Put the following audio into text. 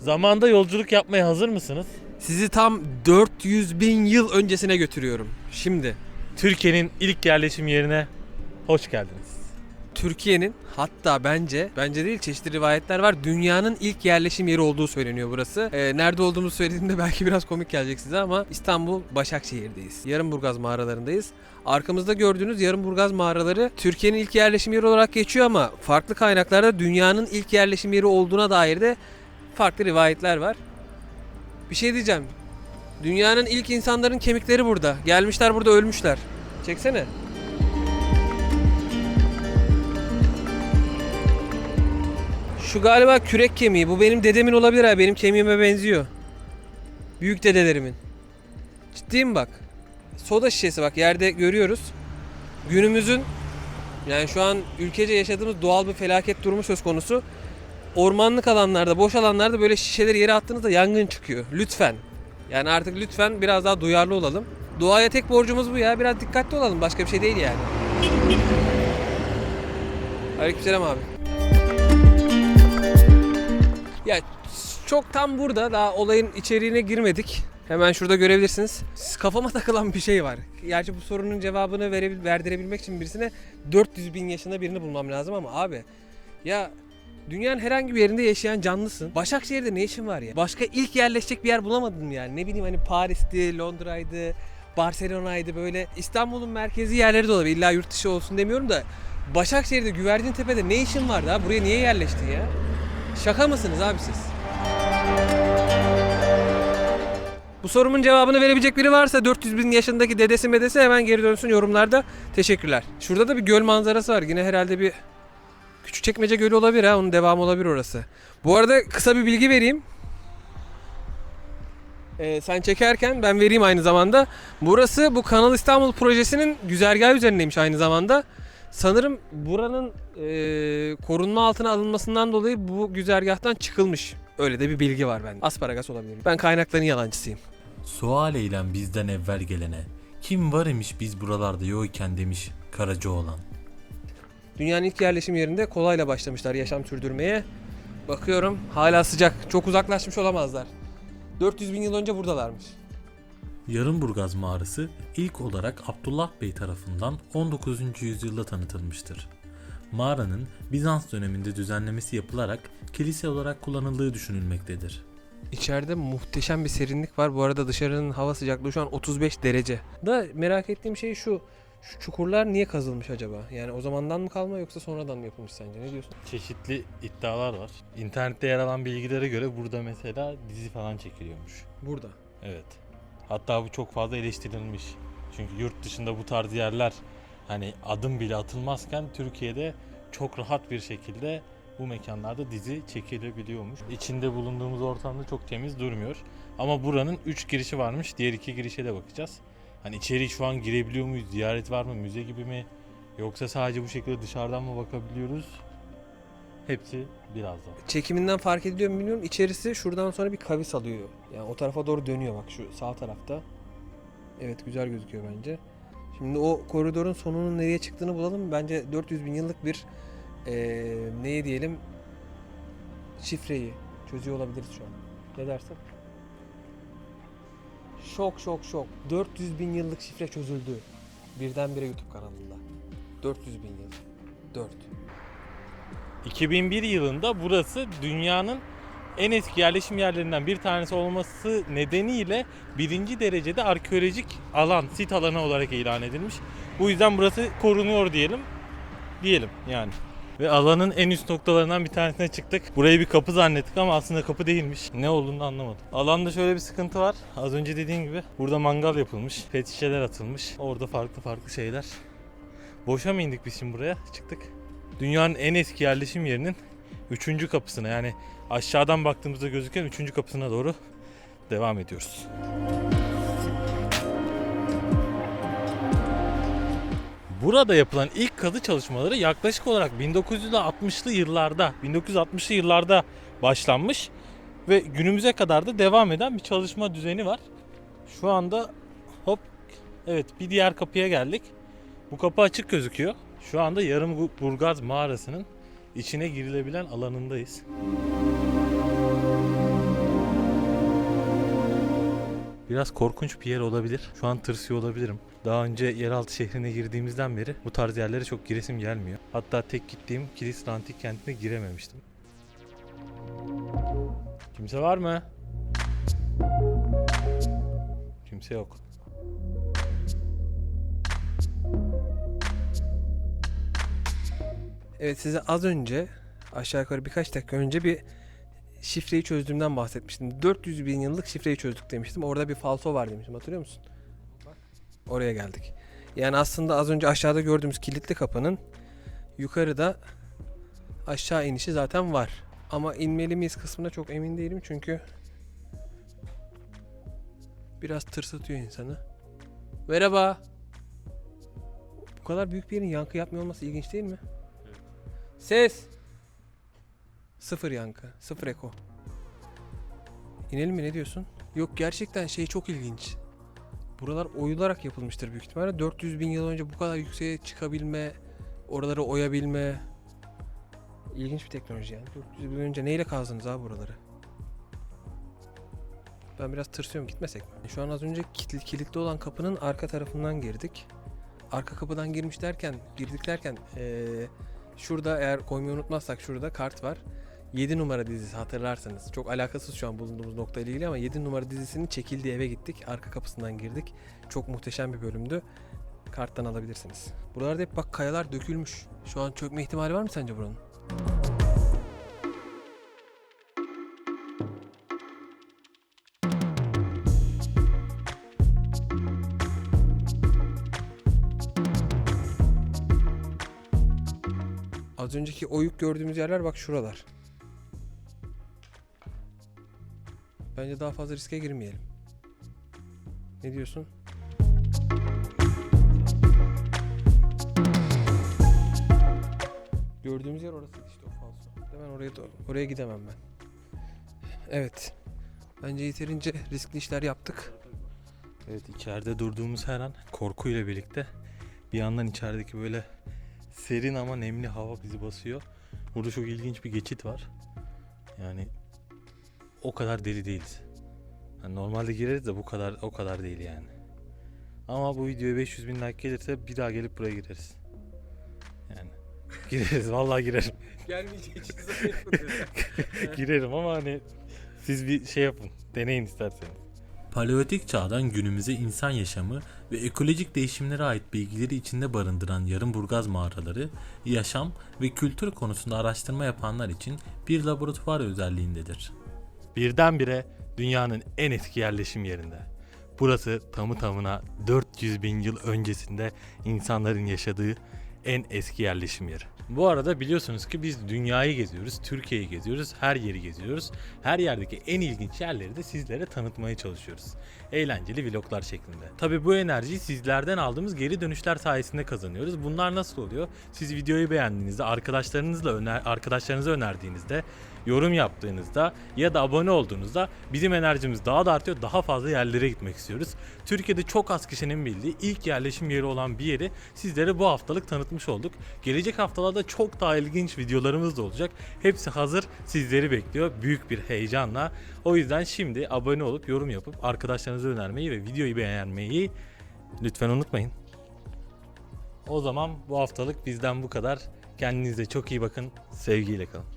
Zamanda yolculuk yapmaya hazır mısınız? Sizi tam 400 bin yıl öncesine götürüyorum. Şimdi Türkiye'nin ilk yerleşim yerine hoş geldiniz. Türkiye'nin hatta bence, bence değil çeşitli rivayetler var. Dünyanın ilk yerleşim yeri olduğu söyleniyor burası. Ee, nerede olduğumuzu söylediğimde belki biraz komik gelecek size ama İstanbul Başakşehir'deyiz. Yarımburgaz mağaralarındayız. Arkamızda gördüğünüz Yarımburgaz mağaraları Türkiye'nin ilk yerleşim yeri olarak geçiyor ama farklı kaynaklarda dünyanın ilk yerleşim yeri olduğuna dair de farklı rivayetler var. Bir şey diyeceğim. Dünyanın ilk insanların kemikleri burada. Gelmişler burada ölmüşler. Çeksene. Şu galiba kürek kemiği. Bu benim dedemin olabilir ha. Benim kemiğime benziyor. Büyük dedelerimin. Ciddiyim bak. Soda şişesi bak yerde görüyoruz. Günümüzün yani şu an ülkece yaşadığımız doğal bir felaket durumu söz konusu. Ormanlık alanlarda, boş alanlarda böyle şişeleri yere attığınızda yangın çıkıyor. Lütfen. Yani artık lütfen biraz daha duyarlı olalım. Doğaya tek borcumuz bu ya. Biraz dikkatli olalım. Başka bir şey değil yani. Aleykümselam abi. Ya çok tam burada daha olayın içeriğine girmedik. Hemen şurada görebilirsiniz. Kafama takılan bir şey var. Gerçi bu sorunun cevabını verebil verdirebilmek için birisine 400 bin yaşında birini bulmam lazım ama abi ya dünyanın herhangi bir yerinde yaşayan canlısın. Başakşehir'de ne işin var ya? Başka ilk yerleşecek bir yer bulamadın mı yani? Ne bileyim hani Paris'ti, Londra'ydı, Barcelona'ydı böyle İstanbul'un merkezi yerleri de olabilir. İlla yurt dışı olsun demiyorum da Başakşehir'de Güvercin Tepe'de ne işin vardı ha? Buraya niye yerleştin ya? Şaka mısınız abi siz? Bu sorumun cevabını verebilecek biri varsa 400 bin yaşındaki dedesi medesi hemen geri dönsün yorumlarda. Teşekkürler. Şurada da bir göl manzarası var. Yine herhalde bir Küçükçekmece Gölü olabilir ha. Onun devamı olabilir orası. Bu arada kısa bir bilgi vereyim. Ee, sen çekerken ben vereyim aynı zamanda. Burası bu Kanal İstanbul projesinin güzergahı üzerindeymiş aynı zamanda. Sanırım buranın e, korunma altına alınmasından dolayı bu güzergahtan çıkılmış. Öyle de bir bilgi var bende. Asparagas olabilir. Ben kaynakların yalancısıyım. Sual eylem bizden evvel gelene. Kim var imiş biz buralarda yokken demiş Karacaoğlan. Dünyanın ilk yerleşim yerinde kolayla başlamışlar yaşam sürdürmeye. Bakıyorum hala sıcak. Çok uzaklaşmış olamazlar. 400 bin yıl önce buradalarmış. Yarımburgaz mağarası ilk olarak Abdullah Bey tarafından 19. yüzyılda tanıtılmıştır. Mağaranın Bizans döneminde düzenlemesi yapılarak kilise olarak kullanıldığı düşünülmektedir. İçeride muhteşem bir serinlik var. Bu arada dışarının hava sıcaklığı şu an 35 derece. Da merak ettiğim şey şu. Şu çukurlar niye kazılmış acaba? Yani o zamandan mı kalma yoksa sonradan mı yapılmış sence? Ne diyorsun? Çeşitli iddialar var. İnternette yer alan bilgilere göre burada mesela dizi falan çekiliyormuş. Burada. Evet. Hatta bu çok fazla eleştirilmiş. Çünkü yurt dışında bu tarz yerler hani adım bile atılmazken Türkiye'de çok rahat bir şekilde bu mekanlarda dizi çekilebiliyormuş. İçinde bulunduğumuz ortamda çok temiz durmuyor. Ama buranın 3 girişi varmış. Diğer iki girişe de bakacağız. Hani içeri şu an girebiliyor muyuz? Ziyaret var mı? Müze gibi mi? Yoksa sadece bu şekilde dışarıdan mı bakabiliyoruz? Hepsi birazdan. Çekiminden fark ediliyor mu bilmiyorum. İçerisi şuradan sonra bir kavis alıyor. Yani o tarafa doğru dönüyor bak şu sağ tarafta. Evet güzel gözüküyor bence. Şimdi o koridorun sonunun nereye çıktığını bulalım. Bence 400 bin yıllık bir eee neye diyelim şifreyi çözüyor olabiliriz şu an. Ne dersin? Şok şok şok. 400 bin yıllık şifre çözüldü. Birdenbire YouTube kanalında. 400 bin yıl. 4. 2001 yılında burası dünyanın en eski yerleşim yerlerinden bir tanesi olması nedeniyle birinci derecede arkeolojik alan, sit alanı olarak ilan edilmiş. Bu yüzden burası korunuyor diyelim. Diyelim yani. Ve alanın en üst noktalarından bir tanesine çıktık. Burayı bir kapı zannettik ama aslında kapı değilmiş. Ne olduğunu anlamadım. Alanda şöyle bir sıkıntı var. Az önce dediğim gibi burada mangal yapılmış. Pet atılmış. Orada farklı farklı şeyler. Boşa mı indik biz şimdi buraya? Çıktık. Dünyanın en eski yerleşim yerinin 3. kapısına yani aşağıdan baktığımızda gözüken 3. kapısına doğru devam ediyoruz. Burada yapılan ilk kazı çalışmaları yaklaşık olarak 1960'lı yıllarda, 1960'lı yıllarda başlanmış ve günümüze kadar da devam eden bir çalışma düzeni var. Şu anda hop evet bir diğer kapıya geldik. Bu kapı açık gözüküyor. Şu anda yarım Burgaz mağarasının içine girilebilen alanındayız. Biraz korkunç bir yer olabilir. Şu an tırsıyor olabilirim. Daha önce yeraltı şehrine girdiğimizden beri bu tarz yerlere çok giresim gelmiyor. Hatta tek gittiğim Kilis Antik kentine girememiştim. Kimse var mı? Kimse yok. Evet size az önce aşağı yukarı birkaç dakika önce bir şifreyi çözdüğümden bahsetmiştim. 400 bin yıllık şifreyi çözdük demiştim. Orada bir falso var demiştim hatırlıyor musun? Oraya geldik. Yani aslında az önce aşağıda gördüğümüz kilitli kapının yukarıda aşağı inişi zaten var. Ama inmeli miyiz kısmında çok emin değilim çünkü biraz tırsıtıyor insanı. Merhaba. Bu kadar büyük bir yerin yankı yapmıyor olması ilginç değil mi? Ses. Sıfır yankı. Sıfır eko. İnelim mi ne diyorsun? Yok gerçekten şey çok ilginç. Buralar oyularak yapılmıştır büyük ihtimalle. 400 bin yıl önce bu kadar yükseğe çıkabilme, oraları oyabilme. İlginç bir teknoloji yani. 400 bin önce neyle kazdınız abi buraları? Ben biraz tırsıyorum gitmesek mi? Şu an az önce kilitli, olan kapının arka tarafından girdik. Arka kapıdan girmiş derken, girdik derken eee Şurada eğer koymayı unutmazsak şurada kart var. 7 numara dizisi hatırlarsanız. Çok alakasız şu an bulunduğumuz noktayla ilgili ama 7 numara dizisinin çekildiği eve gittik. Arka kapısından girdik. Çok muhteşem bir bölümdü. Karttan alabilirsiniz. Buralarda hep bak kayalar dökülmüş. Şu an çökme ihtimali var mı sence buranın? Az önceki oyuk gördüğümüz yerler bak şuralar. Bence daha fazla riske girmeyelim. Ne diyorsun? Gördüğümüz yer orası işte o falso. Hemen oraya oraya gidemem ben. Evet. Bence yeterince riskli işler yaptık. Evet içeride durduğumuz her an korkuyla birlikte bir yandan içerideki böyle serin ama nemli hava bizi basıyor. Burada çok ilginç bir geçit var. O kadar deli değiliz. Yani normalde gireriz de bu kadar o kadar değil yani. Ama bu videoya 500 bin like gelirse bir daha gelip buraya gireriz. Yani gireriz vallahi girerim. Gelmeyecek girerim ama hani siz bir şey yapın. Deneyin isterseniz. Paleolitik çağdan günümüze insan yaşamı ve ekolojik değişimlere ait bilgileri içinde barındıran Yarımburgaz mağaraları, yaşam ve kültür konusunda araştırma yapanlar için bir laboratuvar özelliğindedir. Birdenbire dünyanın en eski yerleşim yerinde. Burası tamı tamına 400 bin yıl öncesinde insanların yaşadığı en eski yerleşim yeri. Bu arada biliyorsunuz ki biz dünyayı geziyoruz, Türkiye'yi geziyoruz, her yeri geziyoruz. Her yerdeki en ilginç yerleri de sizlere tanıtmaya çalışıyoruz. Eğlenceli vloglar şeklinde. Tabi bu enerjiyi sizlerden aldığımız geri dönüşler sayesinde kazanıyoruz. Bunlar nasıl oluyor? Siz videoyu beğendiğinizde, arkadaşlarınızla öner arkadaşlarınıza önerdiğinizde, yorum yaptığınızda ya da abone olduğunuzda bizim enerjimiz daha da artıyor. Daha fazla yerlere gitmek istiyoruz. Türkiye'de çok az kişinin bildiği ilk yerleşim yeri olan bir yeri sizlere bu haftalık tanıtmış olduk. Gelecek haftalarda çok daha ilginç videolarımız da olacak. Hepsi hazır sizleri bekliyor büyük bir heyecanla. O yüzden şimdi abone olup yorum yapıp arkadaşlarınıza önermeyi ve videoyu beğenmeyi lütfen unutmayın. O zaman bu haftalık bizden bu kadar. Kendinize çok iyi bakın. Sevgiyle kalın.